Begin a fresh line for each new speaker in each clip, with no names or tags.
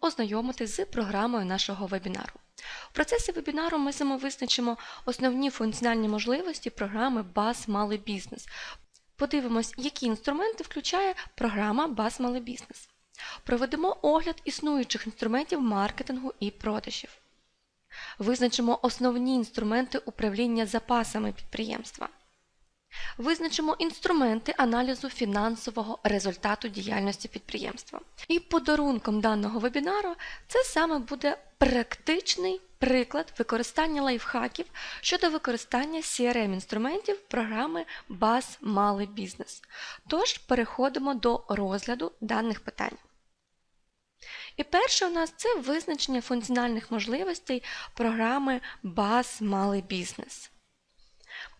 ознайомитись з програмою нашого вебінару. У процесі вебінару ми самовизначимо основні функціональні можливості програми BAS Малий бізнес. Подивимось, які інструменти включає програма BAS Малий бізнес. Проведемо огляд існуючих інструментів маркетингу і продажів. Визначимо основні інструменти управління запасами підприємства. Визначимо інструменти аналізу фінансового результату діяльності підприємства. І подарунком даного вебінару це саме буде практичний приклад використання лайфхаків щодо використання CRM-інструментів програми BAS Малий бізнес. Тож переходимо до розгляду даних питань. І перше у нас це визначення функціональних можливостей програми BAS Малий бізнес.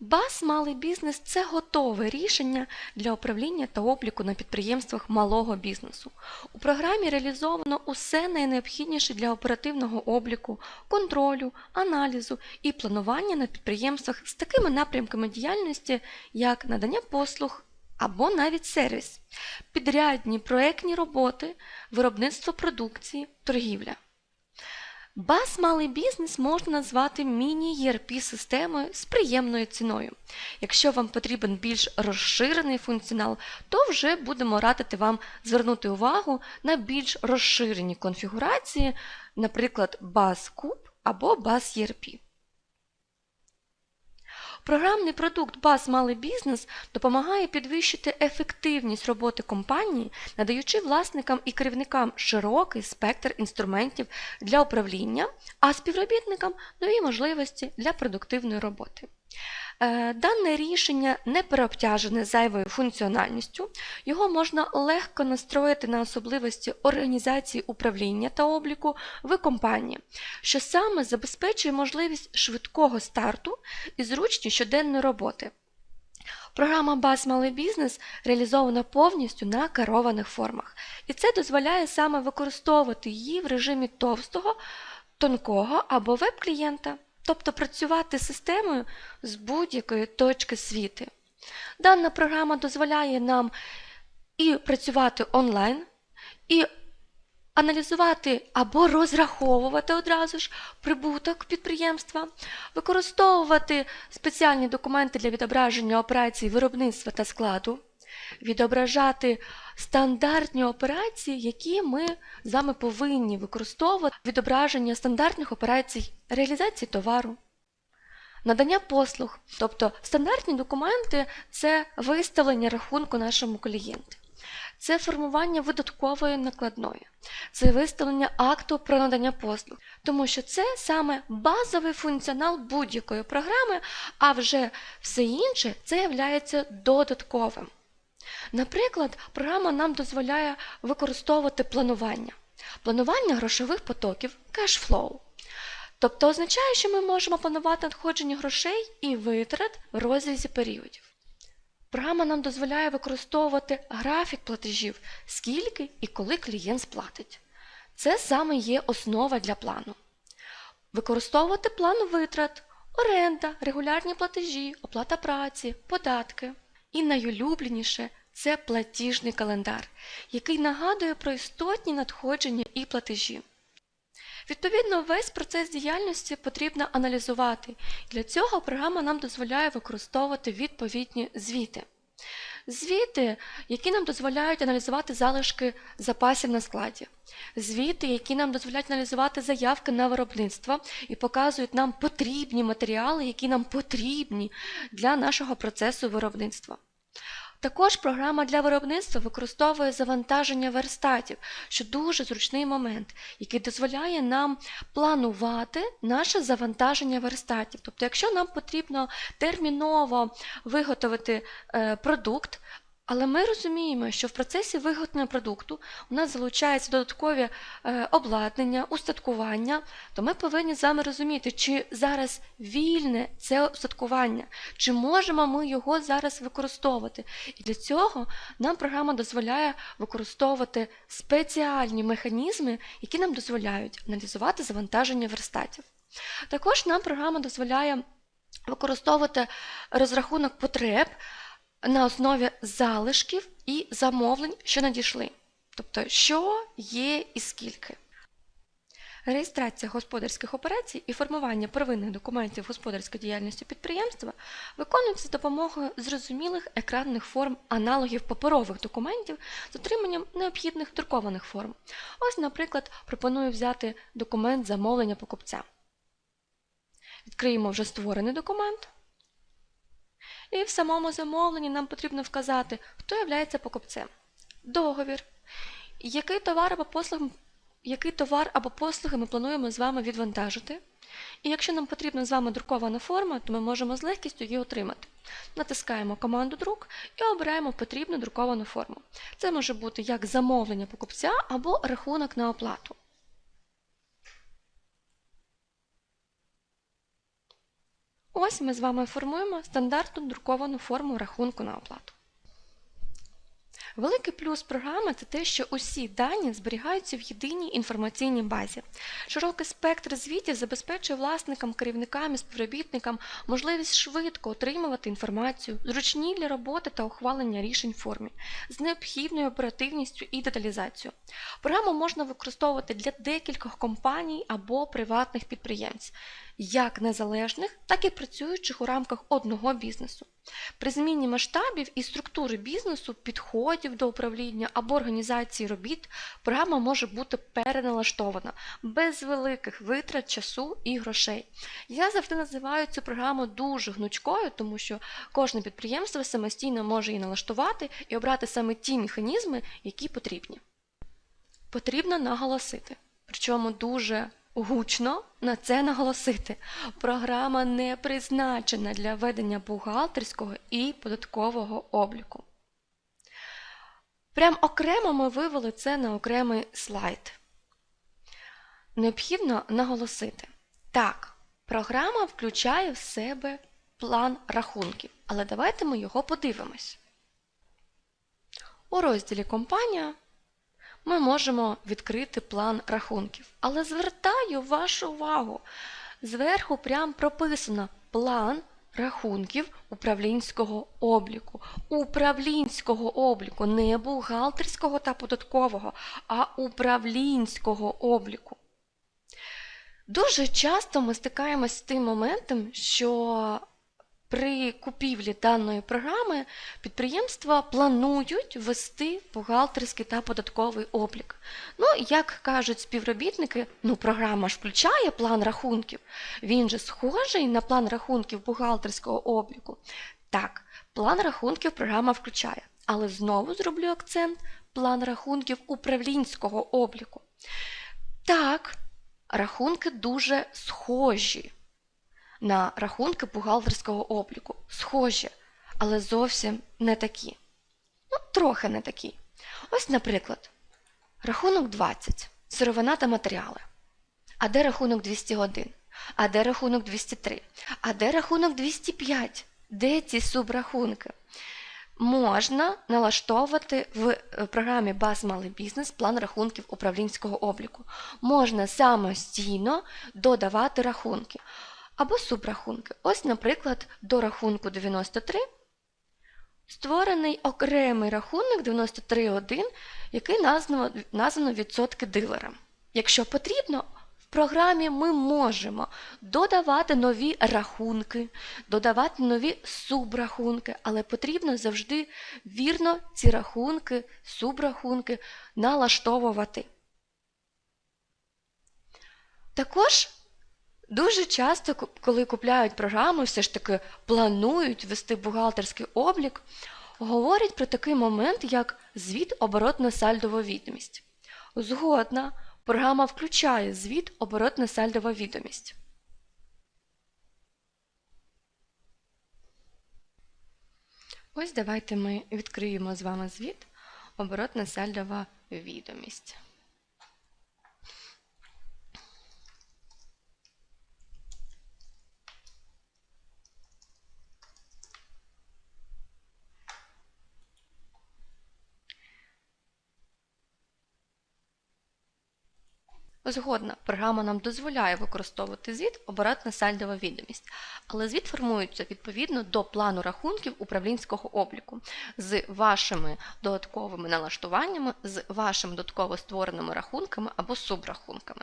BAS Малий бізнес це готове рішення для управління та обліку на підприємствах малого бізнесу. У програмі реалізовано усе найнеобхідніше для оперативного обліку, контролю, аналізу і планування на підприємствах з такими напрямками діяльності, як надання послуг або навіть сервіс, підрядні проектні роботи, виробництво продукції, торгівля. BAS малий бізнес можна назвати міні-ERP-системою з приємною ціною. Якщо вам потрібен більш розширений функціонал, то вже будемо радити вам звернути увагу на більш розширені конфігурації, наприклад, BAS Cube або BAS ERP. Програмний продукт баз Малий бізнес допомагає підвищити ефективність роботи компанії, надаючи власникам і керівникам широкий спектр інструментів для управління, а співробітникам нові можливості для продуктивної роботи. Е, Дане рішення не переобтяжене зайвою функціональністю, його можна легко настроїти на особливості організації управління та обліку в компанії, що саме забезпечує можливість швидкого старту і зручні щоденної роботи. Програма BAS Малий бізнес реалізована повністю на керованих формах, і це дозволяє саме використовувати її в режимі товстого, тонкого або веб-клієнта тобто працювати системою з будь-якої точки світу. Дана програма дозволяє нам і працювати онлайн, і аналізувати або розраховувати одразу ж прибуток підприємства, використовувати спеціальні документи для відображення операцій виробництва та складу, відображати стандартні операції, які ми з вами повинні використовувати відображення стандартних операцій реалізації товару. Надання послуг, тобто стандартні документи це виставлення рахунку нашому клієнту. Це формування видаткової накладної, це виставлення акту про надання послуг, тому що це саме базовий функціонал будь-якої програми, а вже все інше це є додатковим. Наприклад, програма нам дозволяє використовувати планування, планування грошових потоків, кешфлоу. Тобто означає, що ми можемо планувати надходження грошей і витрат в розрізі періодів. Програма нам дозволяє використовувати графік платежів, скільки і коли клієнт сплатить. Це саме є основа для плану. Використовувати план витрат, оренда, регулярні платежі, оплата праці, податки. І найулюбленіше це платіжний календар, який нагадує про істотні надходження і платежі. Відповідно, весь процес діяльності потрібно аналізувати, для цього програма нам дозволяє використовувати відповідні звіти. Звіти, які нам дозволяють аналізувати залишки запасів на складі, звіти, які нам дозволяють аналізувати заявки на виробництво і показують нам потрібні матеріали, які нам потрібні для нашого процесу виробництва. Також програма для виробництва використовує завантаження верстатів, що дуже зручний момент, який дозволяє нам планувати наше завантаження верстатів. Тобто, якщо нам потрібно терміново виготовити е, продукт, але ми розуміємо, що в процесі виготовлення продукту у нас залучаються додаткові е, обладнання, устаткування, то ми повинні з вами розуміти, чи зараз вільне це устаткування, чи можемо ми його зараз використовувати. І для цього нам програма дозволяє використовувати спеціальні механізми, які нам дозволяють аналізувати завантаження верстатів. Також нам програма дозволяє використовувати розрахунок потреб на основі залишків і замовлень, що надійшли. Тобто, що є і скільки. Реєстрація господарських операцій і формування первинних документів господарської діяльності підприємства виконується з допомогою зрозумілих екранних форм аналогів паперових документів з отриманням необхідних друкованих форм. Ось, наприклад, пропоную взяти документ замовлення покупця. Відкриємо вже створений документ. І в самому замовленні нам потрібно вказати, хто є покупцем, договір, який товар або послуг який товар або послуги ми плануємо з вами відвантажити. І якщо нам потрібна з вами друкована форма, то ми можемо з легкістю її отримати. Натискаємо команду Друк і обираємо потрібну друковану форму. Це може бути як замовлення покупця або рахунок на оплату. Ось ми з вами формуємо стандартну друковану форму рахунку на оплату. Великий плюс програми це те, що усі дані зберігаються в єдиній інформаційній базі. Широкий спектр звітів забезпечує власникам, керівникам і співробітникам можливість швидко отримувати інформацію, зручні для роботи та ухвалення рішень в формі, з необхідною оперативністю і деталізацією. Програму можна використовувати для декількох компаній або приватних підприємців як незалежних, так і працюючих у рамках одного бізнесу. При зміні масштабів і структури бізнесу, підходів до управління або організації робіт програма може бути переналаштована без великих витрат часу і грошей. Я завжди називаю цю програму дуже гнучкою, тому що кожне підприємство самостійно може її налаштувати і обрати саме ті механізми, які потрібні. Потрібно наголосити, причому дуже гучно на це наголосити. Програма не призначена для ведення бухгалтерського і податкового обліку. Прям окремо ми вивели це на окремий слайд. Необхідно наголосити. Так, програма включає в себе план рахунків, але давайте ми його подивимось. У розділі Компанія ми можемо відкрити план рахунків. Але звертаю вашу увагу, зверху прям прописано план рахунків управлінського обліку. Управлінського обліку, не бухгалтерського та податкового, а управлінського обліку. Дуже часто ми стикаємося з тим моментом, що при купівлі даної програми підприємства планують ввести бухгалтерський та податковий облік. Ну, як кажуть співробітники, ну програма ж включає план рахунків. Він же схожий на план рахунків бухгалтерського обліку. Так, план рахунків програма включає. Але знову зроблю акцент план рахунків управлінського обліку. Так, рахунки дуже схожі на рахунки бухгалтерського обліку. Схожі, але зовсім не такі. Ну, трохи не такі. Ось, наприклад, рахунок 20, сировина та матеріали. А де рахунок 201? А де рахунок 203? А де рахунок 205? Де ці субрахунки? Можна налаштовувати в е, програмі Баз Малий бізнес план рахунків управлінського обліку. Можна самостійно додавати рахунки або субрахунки. Ось, наприклад, до рахунку 93 створений окремий рахунок 93.1, який названо, названо відсотки дилера. Якщо потрібно, в програмі ми можемо додавати нові рахунки, додавати нові субрахунки, але потрібно завжди вірно ці рахунки, субрахунки налаштовувати. Також Дуже часто, коли купляють програму, все ж таки планують вести бухгалтерський облік, говорять про такий момент, як звіт оборотна сальдова відомість. Згодна, програма включає звіт оборотна сальдова відомість. Ось давайте ми відкриємо з вами звіт оборотна сальдова відомість. Згодна, програма нам дозволяє використовувати звіт оборотна сальдова відомість, але звіт формується відповідно до плану рахунків управлінського обліку з вашими додатковими налаштуваннями, з вашими додатково створеними рахунками або субрахунками.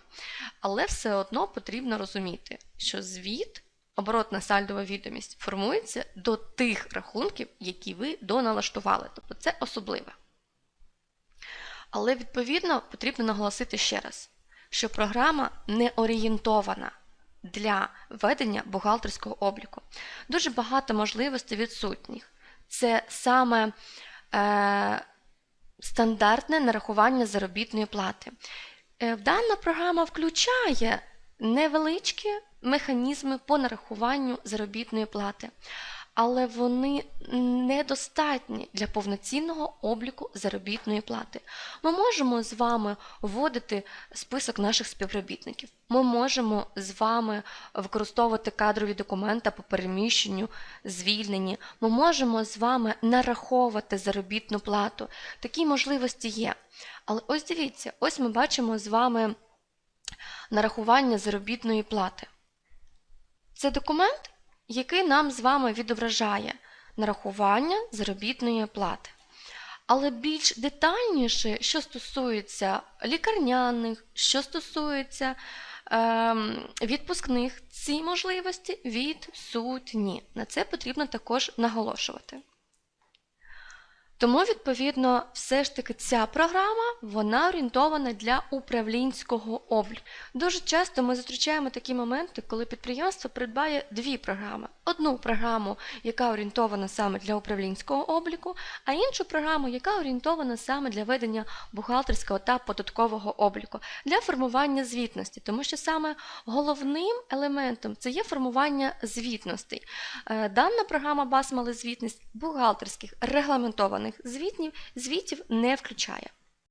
Але все одно потрібно розуміти, що звіт, оборотна сальдова відомість, формується до тих рахунків, які ви доналаштували. Тобто це особливе. Але відповідно потрібно наголосити ще раз, що програма не орієнтована для ведення бухгалтерського обліку. Дуже багато можливостей відсутніх. Це саме е, стандартне нарахування заробітної плати. Е, Дана програма включає невеличкі механізми по нарахуванню заробітної плати, але вони недостатні для повноцінного обліку заробітної плати. Ми можемо з вами вводити список наших співробітників. Ми можемо з вами використовувати кадрові документи по переміщенню, звільненні. Ми можемо з вами нараховувати заробітну плату. Такі можливості є. Але ось дивіться, ось ми бачимо з вами нарахування заробітної плати. Це документ, який нам з вами відображає нарахування заробітної плати. Але більш детальніше, що стосується лікарняних, що стосується ем, відпускних, ці можливості відсутні. На це потрібно також наголошувати. Тому, відповідно, все ж таки ця програма вона орієнтована для управлінського обліку. Дуже часто ми зустрічаємо такі моменти, коли підприємство придбає дві програми: одну програму, яка орієнтована саме для управлінського обліку, а іншу програму, яка орієнтована саме для ведення бухгалтерського та податкового обліку, для формування звітності, тому що саме головним елементом це є формування звітностей. Е, Дана програма БАС звітність бухгалтерських регламентованих звітнів, звітів не включає.